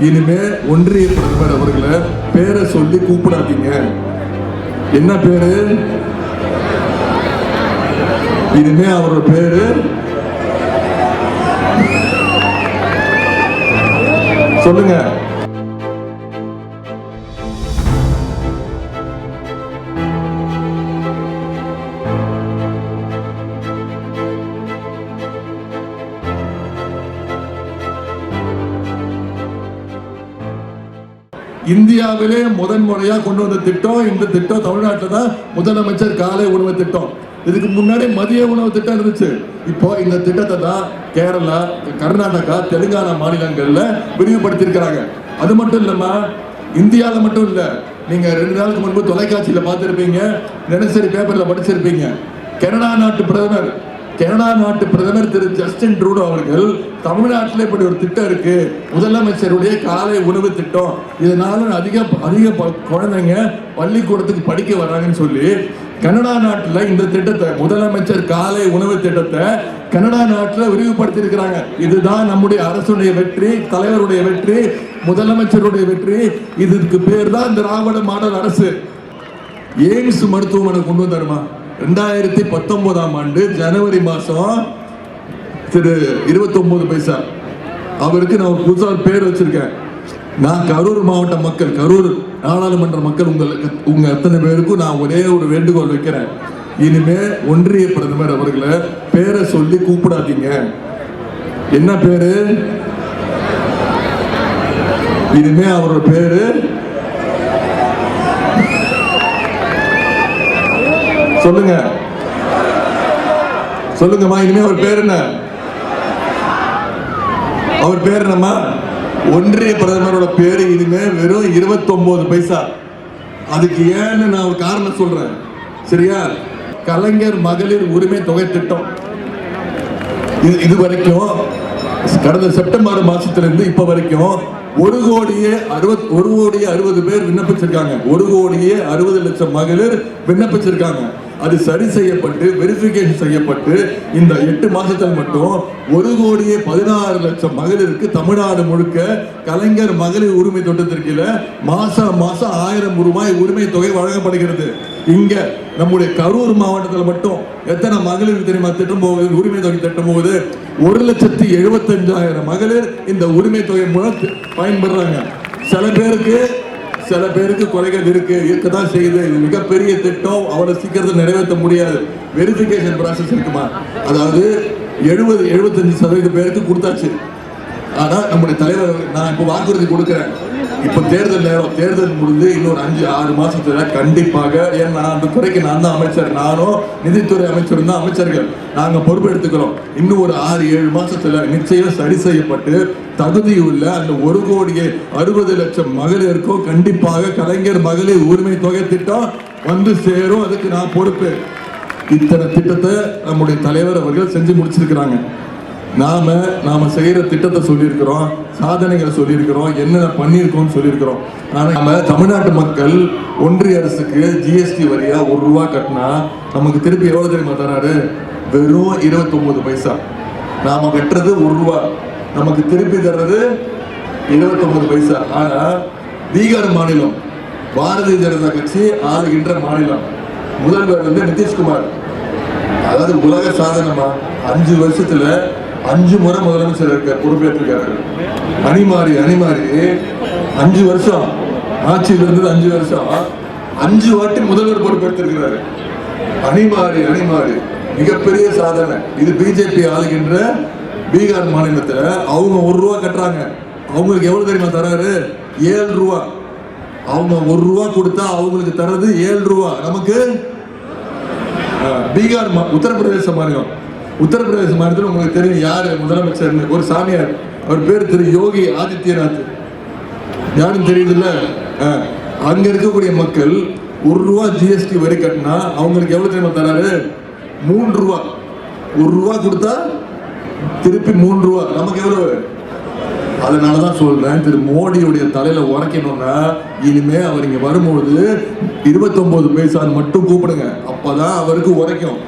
இனிமே ஒன்றிய பிரதமர் அவர்களை பேரை சொல்லி கூப்பிடாதீங்க. என்ன பேரு? இனிமே அவரோட பேரு சொல்லுங்க. இந்தியாவிலே முதன் முறையாக கொண்டு வந்த திட்டம் இந்த திட்டம் தமிழ்நாட்டில் தான் முதலமைச்சர் காலை உணவு திட்டம். இதுக்கு முன்னாடி மதிய உணவு திட்டம் இருந்துச்சு. இப்போ இந்த திட்டத்தை தான் கேரளா கர்நாடகா தெலுங்கானா மாநிலங்களில் விரிவுபடுத்தியிருக்கிறாங்க. அது மட்டும் இல்லாமல் இந்தியாவில் மட்டும் இல்லை நீங்கள் ரெண்டு நாளுக்கு முன்பு தொலைக்காட்சியில் பார்த்துருப்பீங்க தினசரி பேப்பரில் படிச்சிருப்பீங்க. கனடா நாட்டு பிரதமர் கனடா நாட்டு பிரதமர் திரு ஜஸ்டின் ட்ரூடோ அவர்கள் தமிழ்நாட்டில் இப்படி ஒரு திட்டம் இருக்கு. முதலமைச்சருடைய காலை உணவு திட்டம். இதனால அதிக அதிக ப- குழந்தைங்க பள்ளிக்கூடத்துக்கு படிக்க வர்றாங்கன்னு சொல்லி கனடா நாட்டில் இந்த திட்டத்தை முதலமைச்சர் காலை உணவு திட்டத்தை கனடா நாட்டில் விரிவுபடுத்தி இருக்கிறாங்க இதுதான் நம்முடைய அரசுடைய வெற்றி தலைவருடைய வெற்றி முதலமைச்சருடைய வெற்றி. இதுக்கு பேர் தான் திராவிட மாடல் அரசு. எய்ம்ஸ் மருத்துவமனை கொண்டு வந்தாருமா? ரெண்டாயிரத்தி பத்தொன்பதாம் ஆண்டு ஜனவரி மாதம் திரு 29 பைசா. அவருக்கு நான் ஒரு பேர் வச்சுருக்கேன். நான் கரூர் மாவட்ட மக்கள் கரூர் நாடாளுமன்ற மக்கள் உங்களுக்கு உங்கள் அத்தனை பேருக்கும் நான் ஒரே ஒரு வேண்டுகோள் வைக்கிறேன். இனிமே ஒன்றிய பிரதமர் அவர்களை பேரை சொல்லி கூப்பிடாதீங்க. என்ன பேரு? இனிமே அவரோட பேரு சொல்லுங்க. சொல்லுங்கம்மா இனிமே அவர் பேர் என்ன? அவர் பேர் என்னம்மா? ஒன்றிய பிரதமரோட பேரு இனிமே வெறும் 29 பைசா. அதுக்கு ஏன்னு நான் ஒரு காரணம் சொல்றேன். சரியா? கலைஞர் மகளிர் உரிமை தொகை திட்டம். இது இது வரைக்கும் கடந்த செப்டம்பர் மாசத்திலிருந்து இப்ப வரைக்கும் ஒரு கோடியே அறுபத் ஒரு கோடியே அறுபது பேர் விண்ணப்பிச்சிருக்காங்க. ஒரு கோடியே அறுபது லட்சம் மகளிர் விண்ணப்பிச்சிருக்காங்க. அது சரி செய்யப்பட்டு வெரிஃபிகேஷன் செய்யப்பட்டு இந்த எட்டு மாதத்தில் மட்டும் ஒரு கோடியே பதினாறு லட்சம் மகளிருக்கு தமிழ்நாடு முழுக்க கலைஞர் மகளிர் உரிமை திட்டத்திற்கில மாசம் மாசம் ஆயிரம் ரூபாய் உரிமை தொகை வழங்கப்படுகிறது. இங்க நம்முடைய கரூர் மாவட்டத்தில் மட்டும் எத்தனை மகளிர் தெரியுமா? திட்டம் போகுது உரிமை தொகை திட்டம் போகுது ஒரு லட்சத்தி எழுபத்தஞ்சாயிரம் மகளிர் இந்த உரிமை தொகை மூலம் பயன்படுறாங்க. சில பேருக்கு சில பேருக்கு குறைகள் இருக்கு இருக்கதான் செய்யுது. இது மிகப்பெரிய திட்டம். அவரை சீக்கிரத்தில் நிறைவேற்ற முடியாது. வெரிஃபிகேஷன் ப்ராசஸ் இருக்குமா? அதாவது எழுபது எழுபத்தஞ்சு சதவீத பேருக்கு கொடுத்தாச்சு. ஆனா நம்முடைய தலைவர் நான் இப்ப வாக்குறுதி கொடுக்குறேன். இப்ப தேர்தல் நேரம் தேர்தல் முடிந்து இன்னொரு அஞ்சு ஆறு மாசத்துல கண்டிப்பாக ஏன்னா அந்த துறைக்கு நான் தான் அமைச்சர்? நானும் நிதித்துறை அமைச்சரும் தான் அமைச்சர்கள். நாங்க பொறுப்பு எடுத்துக்கிறோம். இன்னும் ஒரு ஆறு ஏழு மாசத்துல நிச்சயம் சரி செய்யப்பட்டு தகுதியுள்ள அந்த ஒரு கோடியே அறுபது லட்சம் மகளிருக்கும் கண்டிப்பாக கலைஞர் மகளிர் உரிமை தொகை திட்டம் வந்து சேரும். அதுக்கு நான் பொறுப்பு. இத்தனை திட்டத்தை நம்முடைய தலைவர் அவர்கள் செஞ்சு முடிச்சிருக்கிறாங்க. நாம நாம செய்யற திட்டத்தை சொல்லியிருக்கிறோம் சாதனைகளை சொல்லியிருக்கிறோம் என்னென்ன பண்ணியிருக்கோம்னு சொல்லியிருக்கிறோம். ஆனால் நம்ம தமிழ்நாட்டு மக்கள் ஒன்றிய அரசுக்கு ஜிஎஸ்டி வரியா ஒரு ரூபா கட்டினா நமக்கு திருப்பி எவ்வளோ தெரியுமா தராரு? வெறும் 29 பைசா. நாம கட்டுறது ஒரு ரூபா. நமக்கு திருப்பி தர்றது 29 பைசா. ஆனால் பீகார் மாநிலம் பாரதிய ஜனதா கட்சி ஆளுகின்ற மாநிலம். முதல்வர் வந்து நிதிஷ்குமார். அதாவது உலக சாதனமா? அஞ்சு வருஷத்துல அஞ்சு முறை முதலமைச்சர் இருக்க பொறுப்பேற்றிருக்காரு அணிமாறி அணிமாறி. அஞ்சு வருஷம். ஆட்சியில் இருந்தது அஞ்சு வருஷம். அஞ்சு வாட்டி முதல்வர் பொறுப்பேற்றிருக்கிறாரு. அணிமாறி அணிமாறி. மிகப்பெரிய சாதனை. இது பிஜேபி ஆளுகின்ற பீகார் மாநிலத்தில் அவங்க ஒரு ரூபா கட்டுறாங்க. அவங்களுக்கு எவ்வளோ தெரியுமா தராரு? ஏழு ரூபா. அவங்க ஒரு ரூபா கொடுத்தா அவங்களுக்கு தர்றது ஏழு ரூபா. நமக்கு பீகார் மா- உத்தரப்பிரதேச மாநிலம். உத்தரப்பிரதேச மாநிலத்தில் உங்களுக்கு தெரியும் யார் முதலமைச்சர் ஒரு சாமியார். அவர் பேர் திரு யோகி ஆதித்யநாத். யாரும் தெரியுதுல்ல? அங்கே இருக்கக்கூடிய மக்கள் ஒரு ரூபா ஜிஎஸ்டி வரி கட்டினா அவங்களுக்கு எவ்வளோ தெரியுமா தராரு? மூன்று ரூபா. ஒரு ரூபா கொடுத்தா திருப்பி மூன்று ரூபா. நமக்கு எவ்வளோ அதனால தான் சொல்கிறேன் திரு மோடியுடைய தலையில் உரைக்கணும்னா இனிமே அவர் இங்கே வரும்பொழுது இருபத்தொம்போது பைசான்னு மட்டும் கூப்பிடுங்க. அப்போ தான் அவருக்கு உரைக்கும்